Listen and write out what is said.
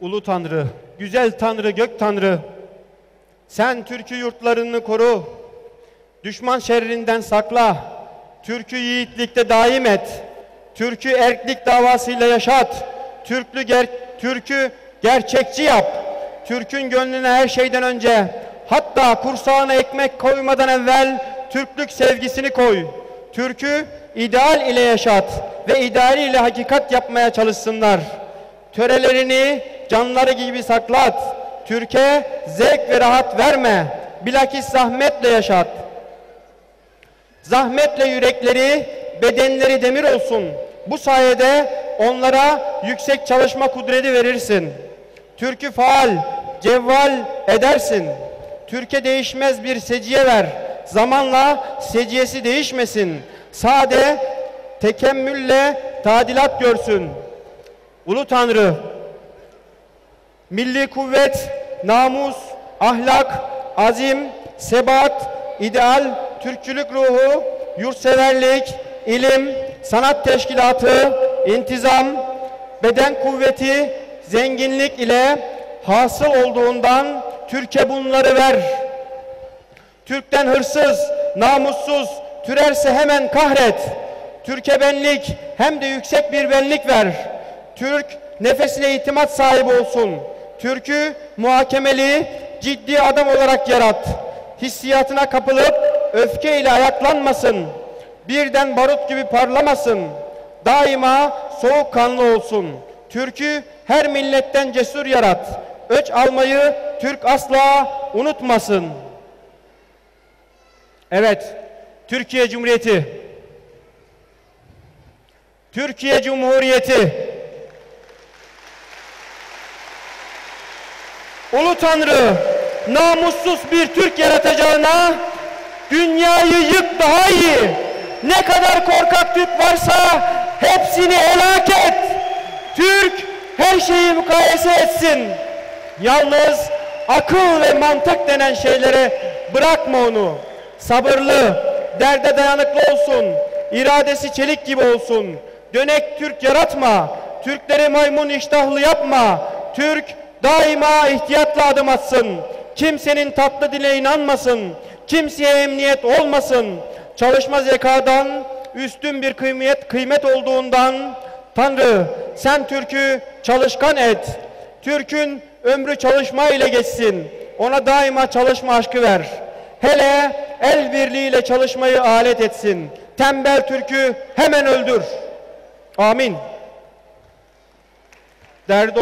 Ulu Tanrı, güzel Tanrı, gök Tanrı, sen Türk'ü yurtlarını koru, düşman şerrinden sakla, Türk'ü yiğitlikte daim et, Türk'ü erklik davasıyla yaşat, Türklü ger Türk'ü gerçekçi yap, Türk'ün gönlüne her şeyden önce, hatta kursağına ekmek koymadan evvel Türklük sevgisini koy. Türk'ü ideal ile yaşat ve idealiyle hakikat yapmaya çalışsınlar. Törelerini canları gibi saklat. Türkiye zevk ve rahat verme. Bilakis zahmetle yaşat. Zahmetle yürekleri, bedenleri demir olsun. Bu sayede onlara yüksek çalışma kudreti verirsin. Türk'ü faal, cevval edersin. Türkiye değişmez bir seciye ver. Zamanla seciyesi değişmesin. Sade tekemmülle tadilat görsün. Ulu Tanrı, milli kuvvet, namus, ahlak, azim, sebat, ideal, Türkçülük ruhu, yurtseverlik, ilim, sanat teşkilatı, intizam, beden kuvveti, zenginlik ile hasıl olduğundan Türkiye bunları ver. Türk'ten hırsız, namussuz, türerse hemen kahret. Türkiye benlik hem de yüksek bir benlik ver. Türk nefesine itimat sahibi olsun. Türk'ü muhakemeli, ciddi adam olarak yarat. Hissiyatına kapılıp öfkeyle ayaklanmasın. Birden barut gibi parlamasın. Daima soğukkanlı olsun. Türk'ü her milletten cesur yarat. Öç almayı Türk asla unutmasın. Evet, Türkiye Cumhuriyeti. Türkiye Cumhuriyeti. Ulu Tanrı namussuz bir Türk yaratacağına dünyayı yık daha iyi. Ne kadar korkak Türk varsa hepsini helak et. Türk her şeyi mukayese etsin. Yalnız akıl ve mantık denen şeylere bırakma onu. Sabırlı, derde dayanıklı olsun. İradesi çelik gibi olsun. Dönek Türk yaratma. Türkleri maymun iştahlı yapma. Türk daima ihtiyatla adım atsın. Kimsenin tatlı dile inanmasın. Kimseye emniyet olmasın. Çalışma zekadan üstün bir kıymet kıymet olduğundan Tanrı sen Türk'ü çalışkan et. Türk'ün ömrü çalışma ile geçsin. Ona daima çalışma aşkı ver. Hele el birliğiyle çalışmayı alet etsin. Tembel Türk'ü hemen öldür. Amin. Derdi